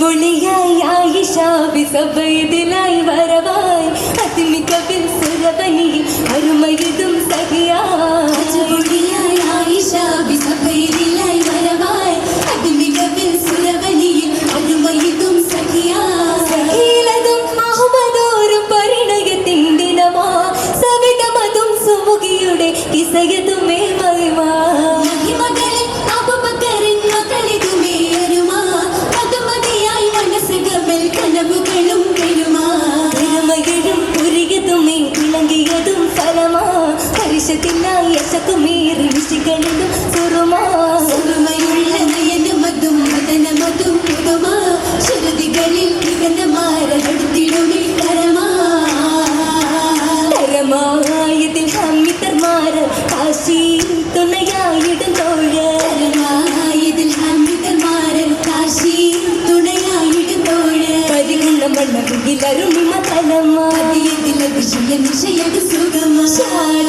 വിളിയായി ആയിഷ വിസഭയതിലായി വര. നിമിഷയത് സുഖമശാലിയിലായി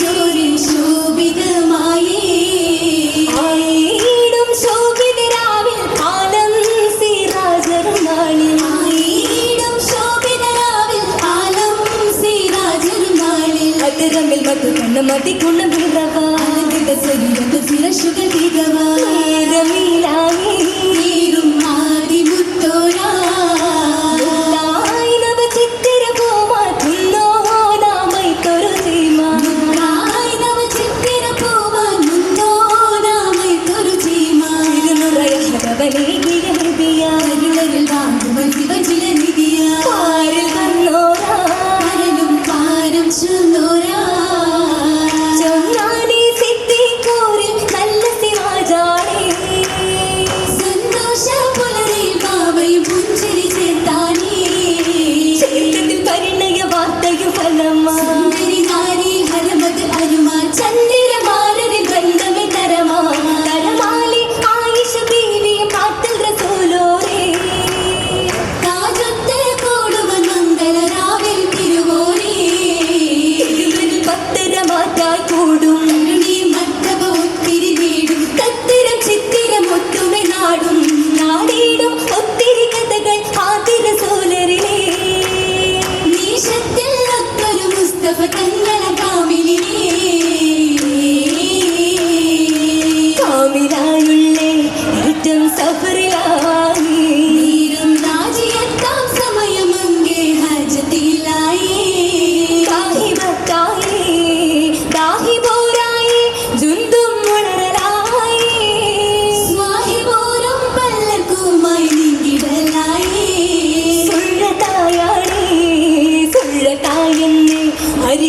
ജോലി ശോഭിതമായി. ആയിടും ശോഭിതരാവിൽ കാലം സിരാജരുമാളി ആയിടും ശോഭിതരാവിൽ കാലം സിരാജരുമാളി അതരമിൽ മറ്റു കണ്ണു മതി കുണ്ണം വിടവ. അതിന്റെ ശരീരത്തിൽ സിരശുകൾ തീരവ നേരമിലായി നീരും ആദി മുത്തോരാ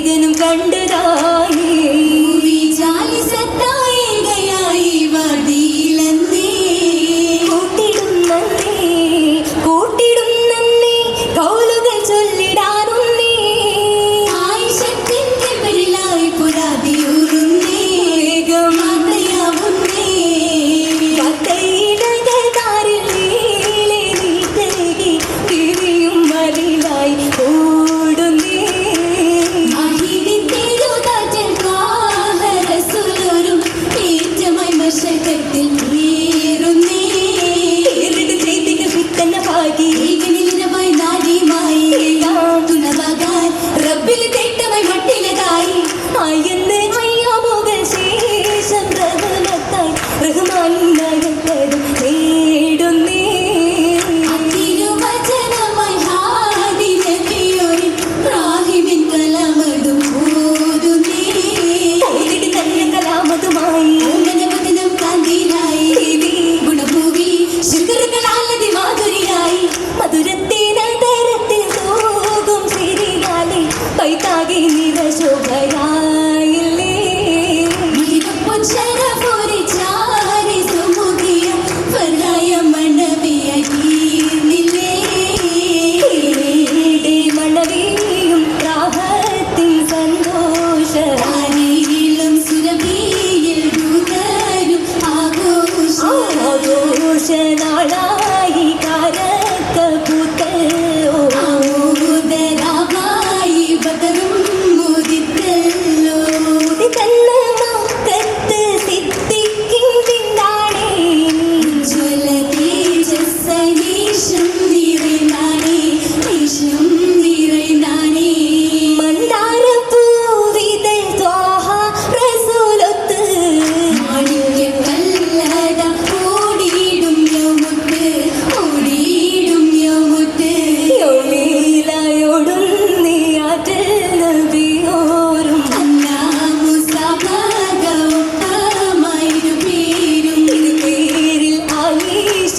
ഏകനും കണ്ടതാ.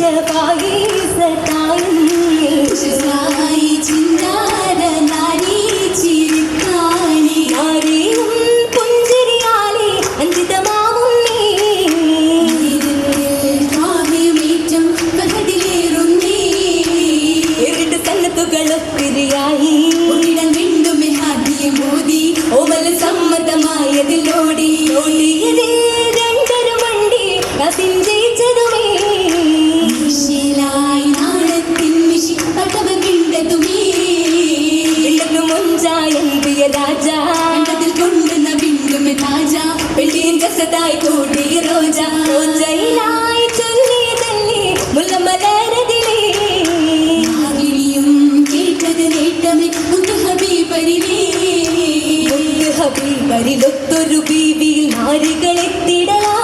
सकाळी सकाळी കേട്ടത് നേട്ടമേ മുത്ത് ഹബീബരിലേ മുത്ത് ഹബീബരിലൊത്തൊരു ബീവിയിൽ നാരികളെത്തിടലായി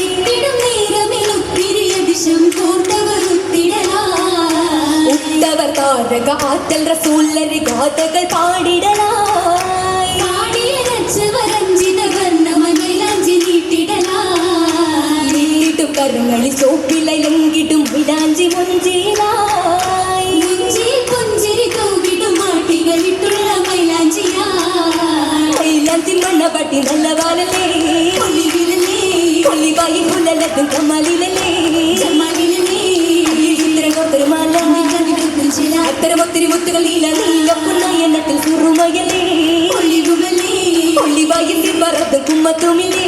ഇട്ടിടും നേരമിലൊത്തിരി അതിശം കോർത്തവർ ഉത്തിടലായി ഉത്തവർ താരക ആറ്റൽ റസൂല്ലരി ഗാഥകൾ പാടിടലായി പാടിയ രച്ചവരഞ്ചിത വർണ്ണമൈലാഞ്ചി നീട്ടിടലായി നീട്ടിട്ടും കരങ്ങളിൽ ചോപ്പിലെങ്കിട്ടും വിടാഞ്ചി മുഞ്ചിലായി வண்ண பட்டி நல்ல வாழலே கொல்லி விருந்தே கொல்லி வாயி குள்ளலத்து கமலிலே கமலிலே ஒருத்தர் மாலா அத்தர ஒத்திரி முத்துகள் நீல நீல புண்ணா எண்ணத்தில் சுருமயலே. கொல்லி குமலே கொல்லி வாயில் திருமரத்து கும்மத்துமிலே.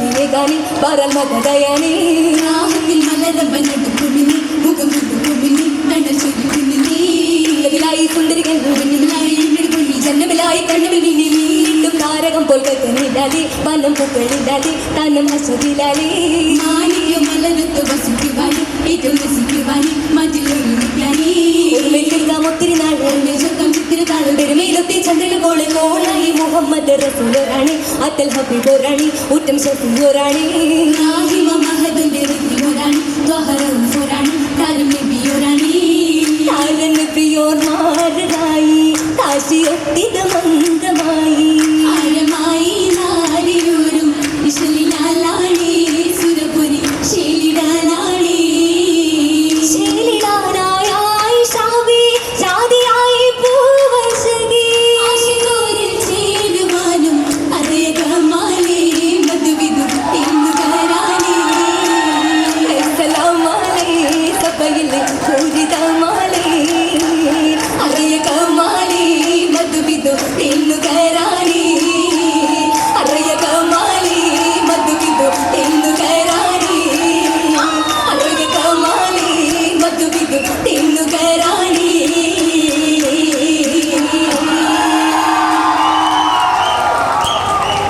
പുതിയകാനി പരൽ മകതയാനേ രാഹത്തിൽ മലരമ്പനടുക്കുമിനി മുഖം കൊണ്ടുക്കുമിനി കണ്ണൽ ചൊല്ലിക്കുമിനി ഉള്ളതിലായി സുന്ദരികൾ പിന്നിലായി എന്നെടുക്കൊള്ളി ജന്മമിലായി കണ്ണുമിൽ വീണ്ടും താരകം പോൽ കത്തനില്ലാതെ വനം പൂക്കളിടാതെ തനം ഹസുതിലാലേ മാണിക്യ മലരത്ത് വസിക്കുവാനും ഹബീബോറാണി ഊറ്റം ഷഫീബോറാണി രാഹിമ മഹദന്റെ ഋതിയോരാണി ത്വഹറവും ഫോരാണി താരം നബിയോരാണി താരന് പ്രിയോർ മാറതായി താശിയൊത്തിത് മന്ദമായി